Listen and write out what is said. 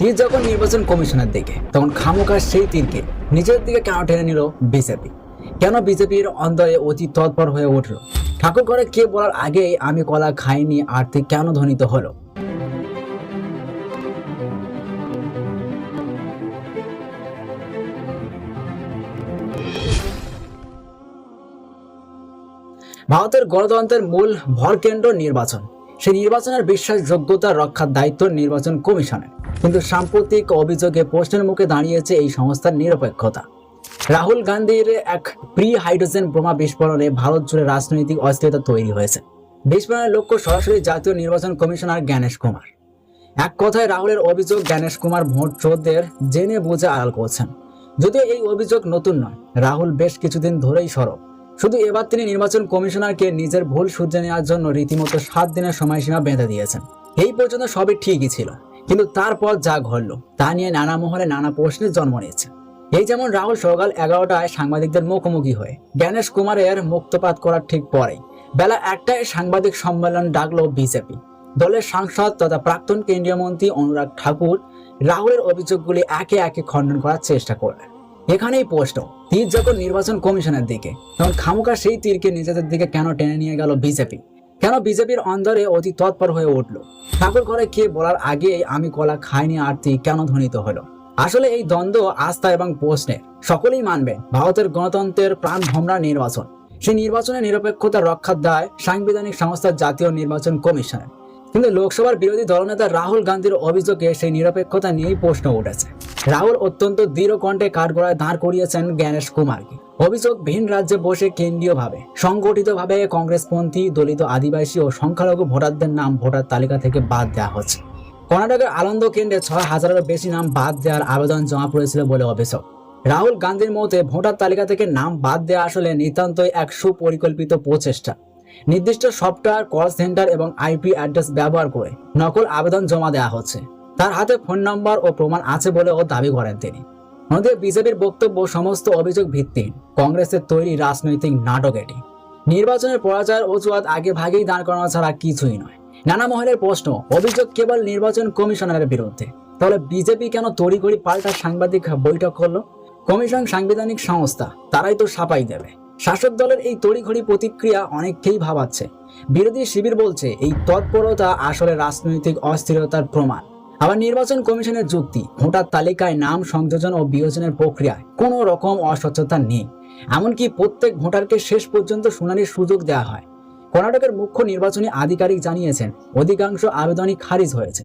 তীর যখন নির্বাচন কমিশনের দিকে, তখন খামোকা সেই তীরকে নিজের দিকে কেন টেনে নিল বিজেপি? কেন বিজেপির অন্তরে অতি তৎপর হয়ে উঠল? ঠাকুর করে কে বলার আগেই আমি কলা খাইনি আর্থিক কেন ধ্বনিত হলো? ভারতের গণতন্ত্রের মূল ভরকেন্দ্র নির্বাচন। সেই নির্বাচনের বিশ্বাসযোগ্যতা রক্ষার দায়িত্ব নির্বাচন কমিশনের। কিন্তু সাম্প্রতিক অভিযোগে প্রশ্নের মুখে দাঁড়িয়েছে এই সংস্থার নিরপেক্ষতা। রাহুল গান্ধীর এক প্রি হাইড্রোজেন বোমা বিস্ফোরণে ভারত জুড়ে রাজনৈতিক অস্থিরতা তৈরি হয়েছে। বিস্ফোরণের লক্ষ্য সরাসরি জাতীয় নির্বাচন কমিশনার জ্ঞানেশ কুমার। এক কথায় রাহুলের অভিযোগ জ্ঞানেশ কুমার ভোট চোরদের জেনে বুঝে আড়াল করছেন। যদিও এই অভিযোগ নতুন নয়, রাহুল বেশ কিছুদিন ধরেই সরব। শুধু এবার তিনি নির্বাচন কমিশনারকে নিজের ভুল শুধরে নেওয়ার জন্য রীতিমতো সাত দিনের সময়সীমা বেঁধে দিয়েছেন। এই পর্যন্ত সবই ঠিকই ছিল। কিন্তু তারপর যা ঘটল, তা নিয়ে নানা মহলে নানা প্রশ্নের জন্ম নিয়েছে। এই যেমন রাহুল সকাল এগারোটায় সাংবাদিকদের মুখোমুখি হয়ে জ্ঞানেশ কুমারের মুক্তপাত করার ঠিক পরেই বেলা একটায় সাংবাদিক সম্মেলন ডাকলো বিজেপি। দলের সাংসদ তথা প্রাক্তন কেন্দ্রীয় মন্ত্রী অনুরাগ ঠাকুর রাহুলের অভিযোগগুলি একে একে খণ্ডন করার চেষ্টা করলেন। এখানেই প্রশ্ন, তীর যখন নির্বাচন কমিশনের দিকে, তখন খামুকা সেই তীরকে নিজেদের দিকে কেন টেনে নিয়ে গেল বিজেপি? কেন বিজেপির অন্দরে অতি তৎপর হয়ে উঠল? ঠাকুর করে কে বলার আগে আমি কলা খাইনি আরতি কেন ধ্বনিত হলো? আসলে এই দ্বন্দ্ব, আস্থা এবং প্রশ্নের সকলেই মানবে ভারতের গণতন্ত্রের প্রাণ ভ্রমরা নির্বাচন। সেই নির্বাচনের নিরপেক্ষতা রক্ষার দায় সাংবিধানিক সংস্থার জাতীয় নির্বাচন কমিশনের। কিন্তু লোকসভার বিরোধী দলনেতা রাহুল গান্ধীর অভিযোগে সেই নিরপেক্ষতা নিয়েই প্রশ্ন উঠেছে। রাহুল অত্যন্ত দৃঢ় কণ্ঠে কাঠগড়ায় দাঁড় করিয়েছেন জ্ঞানেশ কুমারকে। অভিযোগ, ভিন রাজ্যে বসে কেন্দ্রীয়ভাবে, সংগঠিতভাবে কংগ্রেসপন্থী, দলিত আদিবাসী ও সংখ্যালঘু ভোটারদের নাম ভোটার তালিকা থেকে বাদ দেওয়া হচ্ছে। কর্ণাটকের আনন্দ কেন্দ্রে ছয় হাজারেরও বেশি নাম বাদ দেওয়ার আবেদন জমা পড়েছিল বলে অভিযোগ। রাহুল গান্ধীর মতে ভোটার তালিকা থেকে নাম বাদ দেওয়া আসলে নিতান্তই এক সুপরিকল্পিত প্রচেষ্টা। নির্দিষ্ট সফটওয়্যার, কল সেন্টার এবং আইপি অ্যাড্রেস ব্যবহার করে নকল আবেদন জমা দেওয়া হচ্ছে। তার হাতে ফোন নম্বর ও প্রমাণ আছে বলেও দাবি করেন তিনি। অন্যদিকে বিজেপির বক্তব্য সমস্ত অভিযোগ ভিত্তিহীন কংগ্রেসের তৈরি রাজনৈতিক নাটক এটি। নির্বাচনের পরাজয়ের অজুহাত আগে ভাগেই দাঁড় করানো ছাড়া কিছুই নয়। নানা মহলের প্রশ্ন, অভিযোগ কেবল নির্বাচন কমিশনারের বিরুদ্ধে। তাহলে বিজেপি কেন তড়িঘড়ি পাল্টা সাংবাদিক বৈঠক করল? কমিশন সাংবিধানিক সংস্থা, তারাই তো সাপাই দেবে। শাসক দলের এই তড়িঘড়ি প্রতিক্রিয়া অনেককেই ভাবাচ্ছে। বিরোধী শিবির বলছে, এই তৎপরতা আসলে রাজনৈতিক অস্থিরতার প্রমাণ। আবার নির্বাচন কমিশনের যুক্তি, ভোটার তালিকায় নাম সংযোজন ও বিয়োজনের প্রক্রিয়ায় কোনো রকম অস্বচ্ছতা নেই। এমনকি প্রত্যেক ভোটারকে শেষ পর্যন্ত শুনানির সুযোগ দেওয়া হয়। কর্ণাটকের মুখ্য নির্বাচনী আধিকারিক জানিয়েছেন, অধিকাংশ আবেদনই খারিজ হয়েছে।